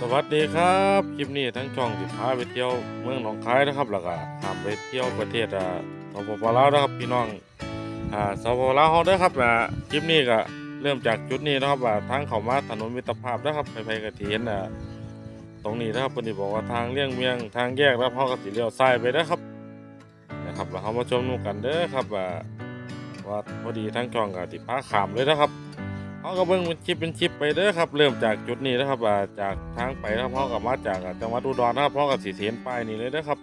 สวัสดีครับคลิปนี้ทั้งช่องสิพาไปเที่ยวเมืองหนองคายนะครับแล้วก็ข้ามไปเที่ยวประเทศอ่าสปปลาวนะครับพี่น้องอ่าสปปลาวเฮาเด้อครับอ่าคลิปนี้ก็เริ่มจากจุดนี้นะครับว่าทางเขามาถนนมิตรภาพนะครับไปๆก็สิเห็นอ่าตรงนี้นะครับเพิ่บอกว่าทางเลี่ยงเมียงทางแยกแล้วเฮาก็สิเลี้ยวซ้ายไปเด้อครับนะครับแล้วเฮามาชมนูกันเด้อครับว่าว่าพอดีทั้งช่องก็สิพาขามเลยนะครับ เขาก็เบิ่งเป็นคลิปเป็นคลิปไปเด้อครับ เริ่มจากจุดนี้นะครับจากทางไปนะครับเขาก็มาจากจังหวัดอุดรนะครับเขาก็สีเสียนป้ายนี่เลยนะครับ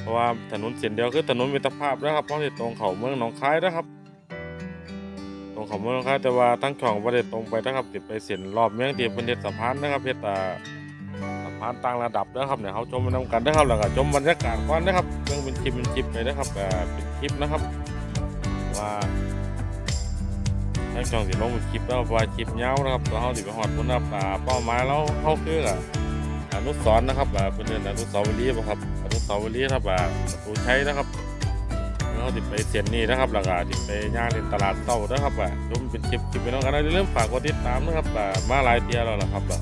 เพราะว่าถนนเส้นเดียวคือถนนมิตรภาพนะครับเพราะที่ตรงเขาเมืองหนองคายนะครับ ตรงเขาเมืองหนองคายแต่ว่าทั้งช่องบ่ได้ตรงไปนะครับติดไปเส้นรอบเมืองที่เป็นเฮ็ดสะพานนะครับเฮ็ดอ่าสะพานต่างระดับนะครับเนี่ยเขาชมมานำกันนะครับแล้วก็ชมบรรยากาศก่อนนะครับเบิ่งเป็นคลิปเป็นคลิปไปนะครับเป็นคลิปนะครับว่า ทั้งช่องสิลงเป็นคลิปแล้วว่าคลิปยานะครับแล้วเขาสิไปฮอดพุ่นนะครับอ่าเป้าหมายเราเขาคืออะอนุสรณ์นะครับอ่าเป็นเรื่องอนุสาวรีย์ครับอนุสาวรีย์ครับอ่าประตูชัยนะครับแล้วเขาสิไปเส้นนี้นะครับแล้วก็สิไปย่างในตลาดเต้านะครับอ่าชมเป็นคลิปคลิปไปน้องกันนะอย่าลืมฝากกดติดตามนะครับอ่ามาหลายเทียแล้วละครับอ่า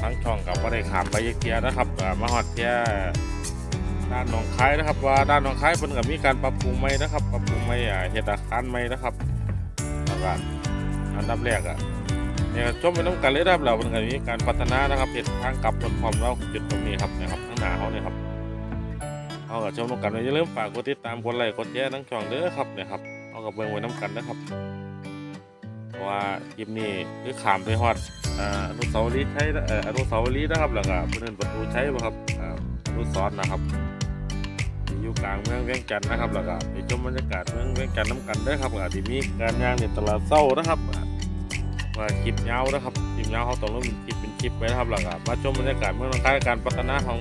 ทั้งช่องกับว่าได้ขามไปอีกเทียนะครับอ่ามาฮอดเทียด้านหนองคายนะครับว่าด้านหนองคายเพิ่นก็มีการปรับปรุงใหม่นะครับปรับปรุงใหม่อ่าเฮ็ดอาคารใหม่นะครับ แล้วก็อันดับแรกอะเนี่ยชมไปน้ำกันเลยครับเราเป็นการมีการพัฒนานะครับเหตุทางกลับรถความเราจุดตรงนี้ครับนะครับข้างหน้าเขาเนี่ยครับเอากับชมน้ำกันไว้อย่าลืมฝากกดติดตามกดไลค์กดแชร์ทั้งช่องเด้อครับเนี่ยครับเอากับเบิ่งไว้น้ำกันนะครับว่าคลิปนี้คือขามไปฮอดอนุสาวรีย์ใช้เอ่ออนุสาวรีย์นะครับแล้วก็เพื่อนประตูใช้ครับอนุสรณ์นะครับ อยู่กลางเมืองเวียงจันทน์นะครับแล้วก็ไปชมบรรยากาศเมืองเวียงจันทน์น้ำกันเด้ครับอาจจะมีการย่างในตลาดเศร้านะครับอ่าว่าคลิปยาวนะครับคลิปยาวเขาต้องลงเป็นคลิปเป็นคลิปไปนะครับแล้วก็มาชมบรรยากาศเมืองหนองคายการพัฒนาของ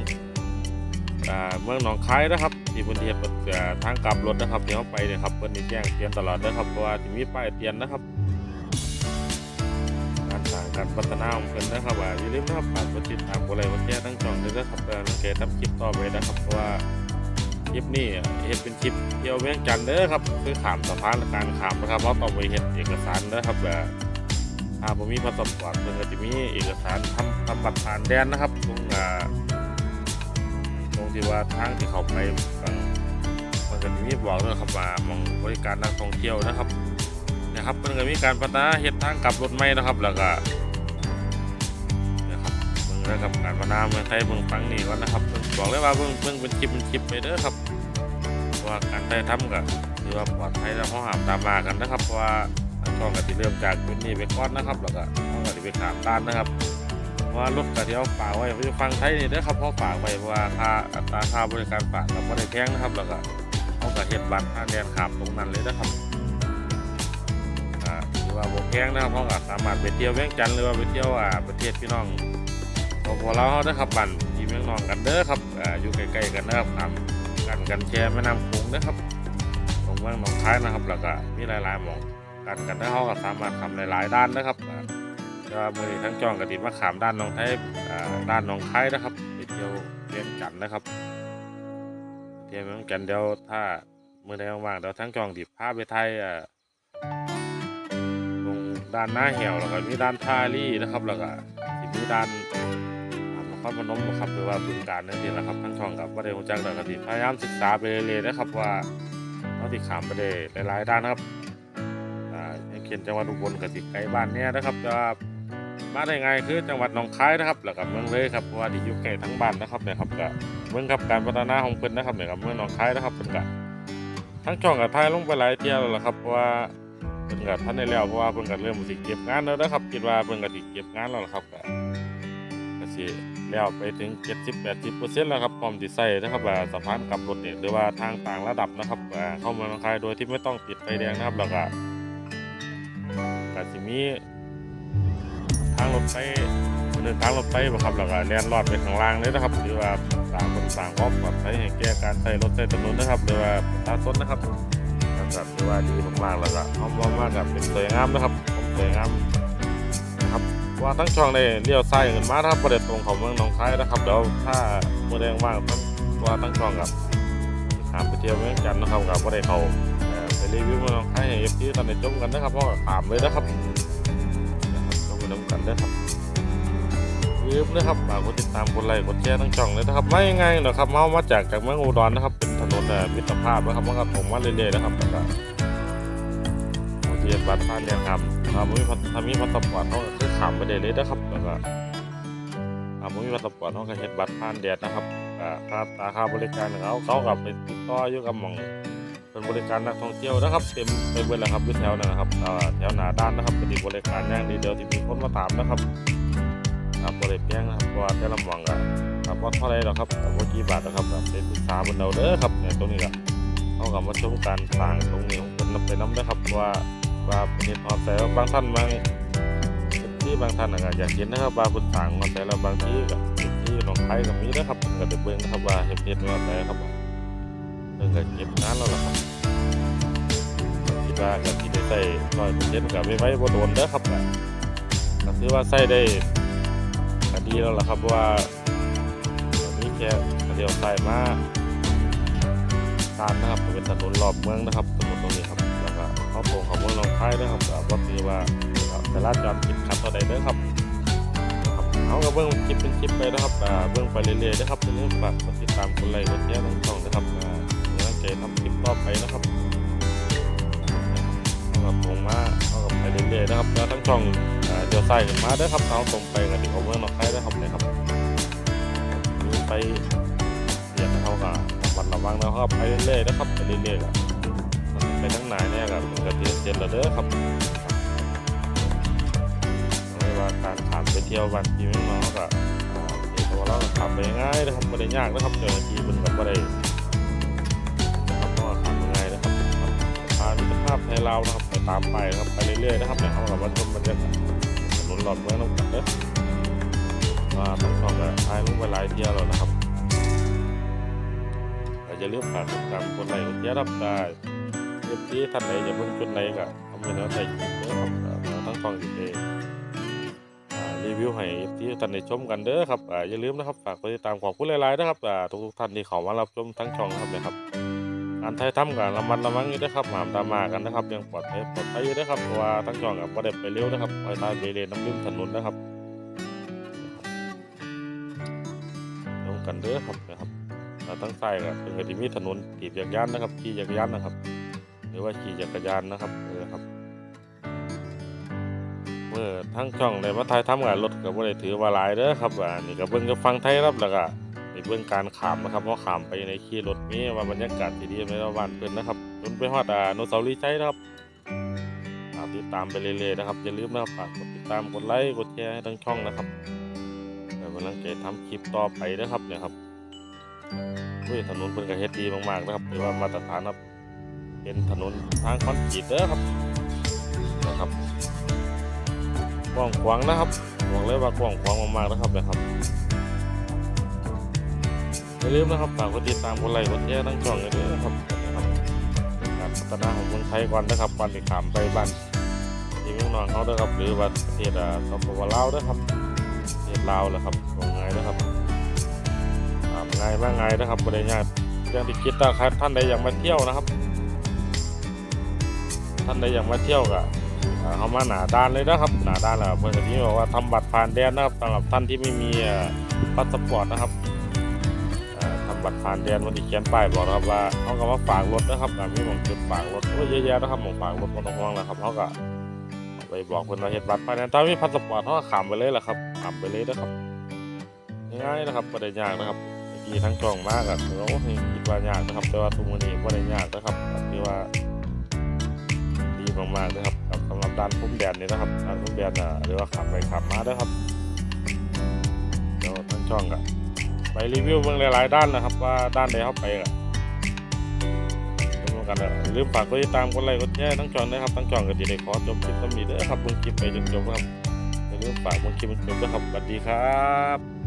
เมืองหนองคายนะครับที่พื้นที่เปิดอ่าทางกลับรถนะครับที่เขาไปเนี่ยครับเพิ่นนี่แจ้งเตือนตลอดนะครับเพราะว่าจะมีป้ายเตือนนะครับการสร้างการพัฒนาของเพิ่นนะครับว่าอย่าลืมนะครับฝากกดติดตามกดไลค์กดแชร์ทั้งช่องด้วยนะครับเพื่อสังเกตทำคลิปต่อไปนะครับเพราะว่า คลิปนี้เฮ็ดเป็นคลิปเที่ยวเวียงจันทน์เด้อครับคือขามสะพานและการขามนะครับเพราะต้องไปเฮ็ดเอกสารนะครับแบบถ้าผมมีพาสปอร์ตเพิ่นก็จะมีเอกสารทำทำบัตรผ่านแดนนะครับตรงอ่าตรงที่ว่าทางที่เขาไปฝั่งมันก็จะมีบอกด้วยครับว่ามองบริการนักท่องเที่ยวนะครับนะครับมันก็มีการพัฒนาเฮ็ดทางกลับรถใหม่นะครับ แล้วก็นะครับเบิ่งนะครับการพัฒนาเมืองไทยเบิ่งฟังนี่ก่อนะครับ บอกเลยว่าเบิ่งเบิ่งเป็นคลิปเป็นคลิปไปเด้อครับว่าการถ่ายทำก็ถือว่าปลอดภัยแล้วเขาหามตามมากันนะครับเพราะว่าช่องก็สิเริ่มจากจุดนี้ไปก่อนนะครับแล้วก็เขาก็สิไปขามด้านนะครับเพราะว่ารถก็ที่เขาฝากไว้เพื่อฟังไทยนี่เด้อครับเขาฝากไว้เพราะว่าค่าอัตราค่าบริการฝากก็บ่ได้แพงนะครับแล้วก็เขาก็เฮ็ดบัตรทาแดนขามตรงนั้นเลยนะครับหรือว่าโบแพงนะครับเขาก็สามารถไปเที่ยวเวียงจันทน์หรือว่าไปเที่ยวอ่าประเทศพี่น้องพอพอเราได้อครับบัน ที่เมืองนองกันเด้อครับอ่าอยู่ใกล้ๆกันนะครับตากันกันแชร์แม่น้ำโขงนะครับตรงเมืองหนองคายนะครับ แล้วก็มีหลายๆหมองกันกันได้อเขาก็สามารถทำหลายๆด้านนะครับอ่าแต่ว่ามือทั้งจองกระดิ่มาขามด้านหนองไทยด้านหนองคายนะครับไปเที่ยวเวียงจันนะครับเที่ยวเวียงจันเดี๋ยวถ้ามือใดว่างๆเดี๋ยวทั้งจองดิบพาไปไทยอ่าตรงด้านหน้าแหวแล้วก็มีด้านท่ารี่นะครับ แล้วก็มีด้าน ครพนมนะครับหรือว่าบึงการนั่นเองนะครับทั้งช่องกับว่าได้รู้จักแล้วก็สิพยายามศึกษาไปเรื่อยๆนะครับว่าเราติดขามไปได้หลายๆด้านะครับอ่าอย่างเช่นจังหวัดอุบลกับสิไกลบ้านเนี่ยนะครับจะมาได้ไงคือจังหวัดหนองคายนะครับแล้วก็เมืองเลยครับเพราะว่าที่อยู่ใกล้ทั้งบ้านนะครับเนี่ยครับก็เมืองกับการพัฒนาของเพิ่นนะครับเนี่ยกับเมืองหนองคายนะครับเพิ่นก็ทั้งช่องกับไทยลงไปหลายเที่ยวแล้วละครับเพราะว่าเพิ่นก็ท่านได้แล้วเพราะว่าเพิ่นก็เริ่มสิเก็บงานแล้วนะครับคิดว่าเพิ่นก็สิเก็บงานแล้วละครับก็ก็สิ แล้วไปถึง 70-80%แล้วครับพร้อมสิใช้นะครับว่าสะพานกับรถเนี่ยหรือว่าทางต่างระดับนะครับอ่าเข้ามืองหนองคายโดยที่ไม่ต้องติดไฟแดงนะครับแล้วก็ก็สิมีทางรถไฟเดินทางรถไฟบ่ครับแล้วก็แล่นลอดไปข้างล่างเลยนะครับหรือว่าสร้างบนสร้างความปลอดภัยให้แก่การใช้รถใช้ถนนนะครับหรือว่าประชาชนนะครับนะครับถือว่าดีมากๆแล้วก็หอมมากๆกับเป็นสวยงามนะครับสวยงาม ว่าทั้งช่องได้เลี้ยวซ้ายกันมานะครับประเด็ตรงของเมืองหนองคายนะครับเดี๋ยวถ้าเมื่อแดงว่างทั้งว่าทั้งช่องกับถามไปเที่ยวเมืองจันนะครับกับประเด็เขาไปรีวิวเมืองหนองคายให้เอฟซีตอนในจมกันนะครับเพราะว่าถามเลยนะครับนะครับชมกันน้ำกันเด้อครับวิลืมนะครับฝากกดติดตามกดไลค์กดแชร์ทั้งช่องเลยนะครับไม่ง่ายหรอกครับเมามาจากจากเมืองอุดรนะครับ เป็นถนนมิตรภาพนะครับมันก็ตรงมาเรื่อยๆนะครับแล้วก็ เรียนบัตรผ่านเนี่ยครับถ้ามีถ้ามีพาสปอร์ตเขาคือขามไปได้เลยนะครับแล้วก็ถ้ามีพาสปอร์ตเขาก็เฮ็ดบัตรผ่านแดดนะครับอาค่าตาค่าบริการของเขาเขากับไปติดต่ออยู่กับหมองเป็นบริการนักท่องเที่ยวนะครับเต็มไปเบิดแล้วครับอยู่แถวนะครับแถวหนาด้านนะครับเปฏิบริการอย่างดีเดียวที่มีคนมาถามนะครับครับบริแพงนะครับเพราะว่าแต่ละหม่องก็ครับว่าเท่าไรหรอครับว่ากี่บาทนะครับเป็นปรึกษาบนเราเด้อครับเนี่ยตรงนี้ก็เขากับมาชมการสร้างตรงนี้ของคนนำไปน้ำนะครับว่า ว่าเป็นเหตุผลแต่ว่าบางท่านบางที่บางท่านอาจจะอยากเห็นนะครับว่าเป็นต่างมาแต่ละบางที่กับที่หนองคายกับมีนะครับก็จะเบิ่งนะครับว่าเห็นเหตุว่าแต่ครับเพิ่งก็เก็บงานแล้วล่ะครับคิดว่าก็ที่ได้ใส่ร้อยเปอร์เซ็นต์กับไม่ไว้บ่โดนเด้อครับก็ถือว่าใส่ได้ก็ดีแล้วล่ะครับว่าตอนนี้แค่เดียวใส่มาตามนะครับเป็นถนนรอบเมืองนะครับถนนตรงนี้ครับ ข้าโป่งของเมืองหนองคายนะครับก็บ่ถือว่าแต่ละจอดผิดขัดเท่าใดเด้อครับเอาก็เบิ่งคลิปเป็นคลิปไปนะครับเบิ่งไปเรื่อยๆนะครับอย่าลืมฝากกดติดตามกดไลค์กดแชร์ทั้งช่องนะครับอ่ากำลังใจทำคลิปต่อไปนะครับเอากับตรงมาเอากับไปเรื่อยๆนะครับแล้วทั้งช่องเดี๋ยวใส่ขึ้นมาด้อครับเอาตรงไปกันถึงเอาเมืองหนองคายเด้ครับเนี่ยครับไปเรียนเขาก็ระมัดระวังแล้วครับไปเรื่อยๆนะครับไปเรื่อยๆอะ ไปทั้งไหนเนี่ยครับมันก็เทียนแล้วเด้อครับไม่ว่าการขามไปเที่ยววันที่ไม่มาเขาก็เดี๋ยวเราก็ขับไปง่ายนะครับไม่ได้ยากนะครับเจ้าหน้าที่มันก็ไม่ได้นะครับก็ทำยังไงนะครับพามิตรภาพไทยลานะครับไปตามไปนะครับไปเรื่อยๆนะครับเนี่ยเขากับว่าชมบรรยากาศถนนหลอดเมืองน้ำกันเด้อว่าต้งชอบแบบทายลงไปหลายเที่ยวแล้วนะครับแต่จะเลือกผ่านติดตามคนไหนคนเที่ยวรับได้ เรียบที่ท่านไหนจะเพิ่งจุดไหนก็ทำให้เราได้กินเด้อครับทั้งสองสิเดรีวิวให้ที่ท่านได้ชมกันเด้อครับอย่าลืมนะครับฝากติดตามขอบคุณหลายๆนะครับทุกๆท่านที่เข้ามารับชมทั้งช่องนะครับนะครับการไทยทำกันระมัดระวังอยู่ด้วยครับหามตามมากันนะครับ ยังปลอดภัยปลอดภัยอยู่ด้วยครับเพราะว่าทั้งช่องกับประเด็ไปเร็วนะครับไปตายไปเรียนน้ำริมถนนนะครับลงกันเด้อครับนะครับทั้งใต้กับเป็นกติมีถนนถีบจักรยานนะครับขี่จักรยานนะครับ หรือว่าขี่จักรยานนะครับเออครับเมื่อทั้งช่องในมาไทยทำกันรถกับว่าได้ถือว่าหลายเด้อครับอ่านี่ก็เบิ่งก็ฟังไทยรับแล้วก็ในเบื้องการขามนะครับเพราะขามไปในขี่รถมีว่าบรรยากาศที่ดีในระหว่างเพื่อนนะครับจนไปฮอดอ่าอนุสารีย์ชัยนะครับติดตามไปเรื่อยๆนะครับอย่าลืมนะครับฝากกดติดตามกดไลค์กดแชร์ให้ทั้งช่องนะครับเดี๋ยวกำลังจะทำคลิปต่อไปนะครับเนี่ยครับอุ้ยถนนเป็นกระเฮ็ดดีมากๆนะครับถือว่ามาตรฐานครับ เป็นถนนทางคอนกรีตเด้อครับนะครับกว้างขวางนะครับบอกเลยว่ากว้างขวางมากๆนะครับนะครับอย่าลืมนะครับฝากกดติดตามกดไลค์กดแชร์ทั้งช่องเลยด้วยนะครับนะครับการพัฒนาของเมืองไทยก่อนนะครับก่อนที่ขามไปบ้านที่เมืองนองเขาด้วยครับหรือว่าประเทศอ่าสปปลาวด้วยครับประเทศลาวแหละครับตรงไงนะครับขามง่ายมากง่ายนะครับบริญญากเรื่องที่คิดถ้าใครท่านใดอยากมาเที่ยวนะครับ ท่านใดอยากมาเที่ยวก็เขามาหนาด้านเลยนะครับหนาด้านแล้วเมื่อกี้บอกว่าทำบัตรผ่านแดนนะครับสำหรับท่านที่ไม่มีพาสปอร์ตนะครับอ่าทำบัตรผ่านแดนวันที่เขียนป้ายบอกนะครับว่าเขาก็มาฝากรถนะครับมีหมองจุดฝากรถโอ้ยเยอะแยะนะครับหมองฝากรถบนห้องแล้วครับเขาก็ไปบอกคนว่าเห็นบัตรผ่านแดนถ้ามีพาสปอร์ตเขาก็ขามไปเลยแหละครับขามไปเลยนะครับง่ายๆนะครับไม่ได้ยากนะครับเมื่อกี้ทั้งกล่องมากอะเราคิดว่ายากนะครับ แต่ว่าทุกวันนี้ไม่ได้ยากนะครับที่ว่า มากๆนะครับสำหรับด้านพุ่มแดนนี่นะครับด้านพุ่มแดนอะหรือว่าขับไปขับมาด้วยครับเดี๋ยวทั้งช่องก็ไปรีวิวเมืองหลายๆด้านนะครับ ว่าด้านใดเข้าไปอะร่วมกันนะลืมฝากกดติดตามกดไลค์กดแชร์ทั้งช่องนะครับทั้งช่องก็จะได้ขอจบคลิปสำนีเด้อครับเบิ่งคลิปไปจนจบครับอย่าลืมฝากเบิ่งคลิปจนจบด้วยครับสวัสดีครับ